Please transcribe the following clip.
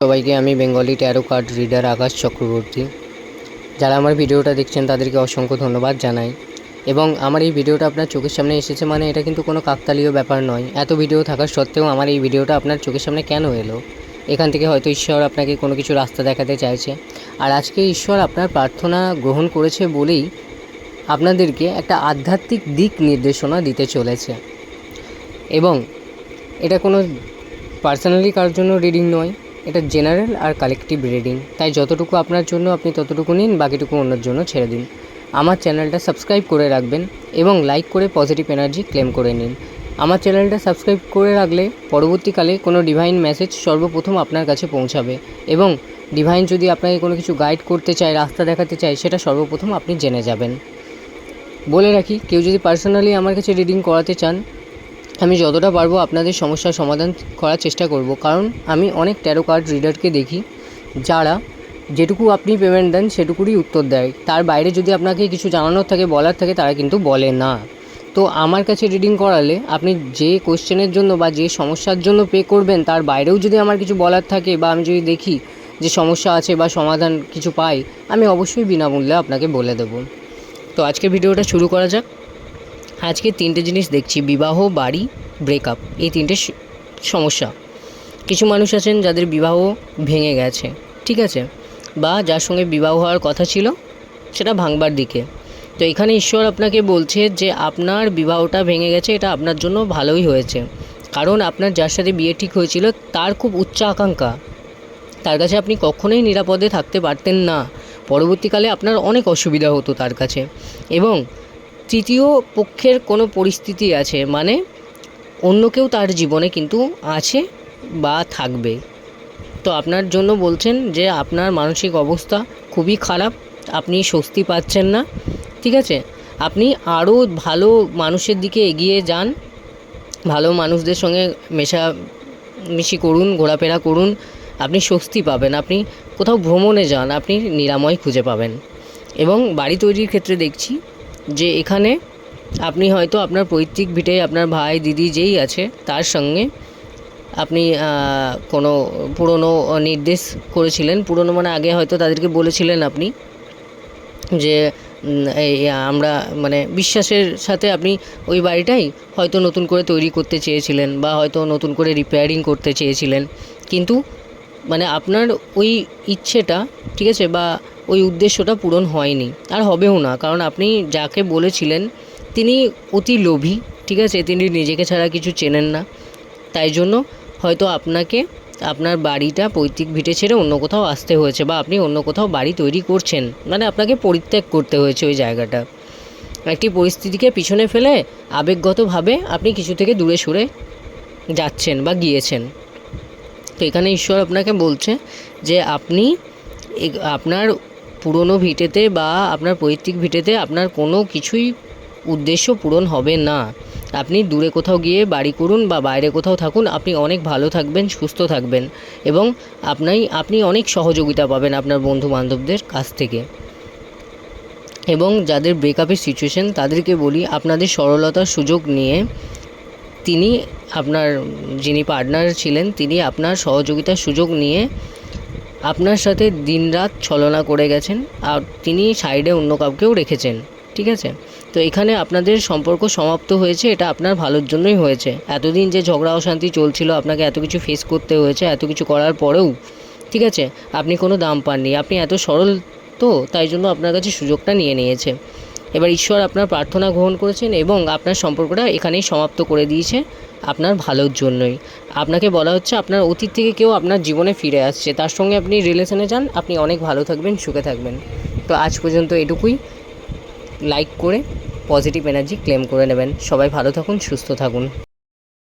সবাইকে আমি Bengali tarot card reader Akash Chakraborty. যারা আমার ভিডিওটা দেখছেন, তাদেরকে অসংখ্য ধন্যবাদ জানাই। এবং আমার এই ভিডিওটা আপনার চোখের সামনে এসেছে মানে এটা কিন্তু কোনো কাকতালীয় ব্যাপার নয়। এত ভিডিও থাকা সত্ত্বেও আমার এই ভিডিওটা আপনার চোখের সামনে কেন এলো? এখান থেকে হয়তো ঈশ্বর আপনাকে কোনো কিছু রাস্তা দেখাতে চাইছে। আর আজকে ঈশ্বর আপনার প্রার্থনা গ্রহণ করেছে বলেই আপনাদেরকে একটা আধ্যাত্মিক দিক নির্দেশনা দিতে চলেছে। এবং এটা কোনো পার্সোনালি কারোর জন্য রিডিং নয়, এটা জেনারেল আর কালেকটিভ রিডিং তাই যতটুকু আপনার জন্য আপনি ততটুকু নিন, বাকিটুকু অন্যের জন্য ছেড়ে দিন। আমার চ্যানেলটা সাবস্ক্রাইব করে রাখবেন এবং লাইক করে পজিটিভ এনার্জি ক্লেম করে নিন। আমার চ্যানেলটা সাবস্ক্রাইব করে রাখলে পরবর্তীকালে কোনো ডিভাইন মেসেজ সর্বপ্রথম আপনার কাছে পৌঁছাবে এবং ডিভাইন যদি আপনাকে কোনো কিছু গাইড করতে চায়, রাস্তা দেখাতে চায়, সেটা সর্বপ্রথম আপনি জেনে যাবেন। বলে রাখি, কেউ যদি পার্সোনালি আমার কাছে রিডিং করাতে চান, আমি যতটা পারব আপনাদের সমস্যার সমাধান করার চেষ্টা করব। কারণ আমি অনেক ট্যারো কার্ড রিডারকে দেখি, যারা যেটুকু আপনি পেমেন্ট দেন সেটুকুরই উত্তর দেয়। তার বাইরে যদি আপনাকে কিছু জানানোর থাকে, বলার থাকে, তারা কিন্তু বলে না। তো আমার কাছে রিডিং করালে আপনি যে কোশ্চেনের জন্য বা যে সমস্যার জন্য পে করবেন, তার বাইরেও যদি আমার কিছু বলার থাকে বা আমি যদি দেখি যে সমস্যা আছে বা সমাধান কিছু পাই, আমি অবশ্যই বিনামূল্যে আপনাকে বলে দেবো। তো আজকে ভিডিওটা শুরু করা যাক। আজকে তিনটে জিনিস দেখছি, বিবাহ, বাড়ি ব্রেকআপ এই তিনটে সমস্যা। কিছু মানুষ আছেন যাদের বিবাহ ভেঙে গেছে, ঠিক আছে? বা যার সঙ্গে বিবাহ হওয়ার কথা ছিল, সেটা ভাঙবার দিকে। তো এখানে ঈশ্বর আপনাকে বলছে যে, আপনার বিবাহটা ভেঙে গেছে, এটা আপনার জন্য ভালোই হয়েছে। কারণ আপনার যার সাথে বিয়ে ঠিক হয়েছিল, তার খুব উচ্চ আকাঙ্ক্ষা। তার কাছে আপনি কখনোই নিরাপদে থাকতে পারতেন না। পরবর্তীকালে আপনার অনেক অসুবিধা হতো তার কাছে। এবং তৃতীয় পক্ষের কোনো পরিস্থিতি আছে মানে অন্য কেউ তার জীবনে কিন্তু আছে বা থাকবে। তো আপনার জন্য বলছেন যে আপনার মানসিক অবস্থা খুবই খারাপ, আপনি স্বস্তি পাচ্ছেন না, ঠিক আছে? আপনি আরও ভালো মানুষের দিকে এগিয়ে যান, ভালো মানুষদের সঙ্গে মেশামেশি করুন, ঘোরাফেরা করুন আপনি স্বস্তি পাবেন, আপনি কোথাও ভ্রমণে যান, আপনি নিরাময় খুঁজে পাবেন। এবং বাড়ি তৈরির ক্ষেত্রে দেখছি যে এখানে আপনি হয়তো আপনার পৈতৃক ভিটে আপনার ভাই, দিদি যেই আছে, তার সঙ্গে আপনি কোনো পুরনো নির্দেশ করেছিলেন। পুরনো মানে আগে হয়তো তাদেরকে বলেছিলেন আপনি যে আমরা মানে বিশ্বাসের সাথে আপনি ওই বাড়িটাই হয়তো নতুন করে তৈরি করতে চেয়েছিলেন বা হয়তো নতুন করে রিপেয়ারিং করতে চেয়েছিলেন। কিন্তু মানে আপনার ওই ইচ্ছেটা, ঠিক আছে, বা ওই উদ্দেশ্যটা পূরণ হয়নি। আর হবেও না, কারণ আপনি যাকে বলেছিলেন, তিনি অতি লোভী, ঠিক আছে, তিনি নিজেকে ছাড়া কিছু চেনেন না। তাই জন্য হয়তো আপনাকে আপনার বাড়িটা পৈতৃক ভিটে ছেড়ে অন্য কোথাও আসতে হয়েছে, বা আপনি অন্য কোথাও বাড়ি তৈরি করছেন। মানে আপনাকে পরিত্যাগ করতে হয়েছে ওই জায়গাটা। একটি পরিস্থিতিকে পিছনে ফেলে আবেগগতভাবে আপনি কিছু থেকে দূরে সরে যাচ্ছেন বা গিয়েছেন। তো এখানে ঈশ্বর আপনাকে বলছে যে আপনি আপনার পুরনো ভিটেতে বা আপনার পৈতৃক ভিটেতে আপনার কোনো কিছুই উদ্দেশ্য পূরণ হবে না। আপনি দূরে কোথাও গিয়ে বাড়ি করুন বা বাইরে কোথাও থাকুন, আপনি অনেক ভালো থাকবেন, সুস্থ থাকবেন এবং আপনাই, আপনি অনেক সহযোগিতা পাবেন আপনার বন্ধু বান্ধবদের কাছ থেকে। এবং যাদের ব্রেকআপের সিচুয়েশন তাদেরকে বলি আপনাদের সরলতার সুযোগ নিয়ে তিনি আপনার, যিনি পার্টনার ছিলেন, তিনি আপনার সহযোগিতার সুযোগ নিয়ে আপনার সাথে দিনরাত ছলনা করে গেছেন। আর তিনি সাইডে অন্য কাউকেও রেখেছেন, ঠিক আছে? তো এখানে আপনাদের সম্পর্ক সমাপ্ত হয়েছে, এটা আপনার ভালোর জন্যই হয়েছে। এতদিন যে ঝগড়া অশান্তি চলছিল, আপনাকে এত কিছু ফেস করতে হয়েছে, এত কিছু করার পরেও, ঠিক আছে? আপনি কোনো দাম পাননি, আপনি এত সরল তো, তাই জন্য আপনার কাছে সুযোগটা নিয়ে নিয়েছে। এবার ঈশ্বর আপনার প্রার্থনা গ্রহণ করেছেন এবং আপনার সম্পর্কটা এখানেই সমাপ্ত করে দিয়েছে আপনার ভালোর জন্যই। আপনাকে বলা হচ্ছে আপনার অতীত থেকে কেউ আপনার জীবনে ফিরে আসছে। তার সঙ্গে আপনি রিলেশনে যান। আপনি অনেক ভালো থাকবেন, সুখে থাকবেন। তো আজ পর্যন্ত এটুকুই। লাইক করে পজিটিভ এনার্জি ক্লেম করে নেবেন। সবাই ভালো থাকুন, সুস্থ থাকুন।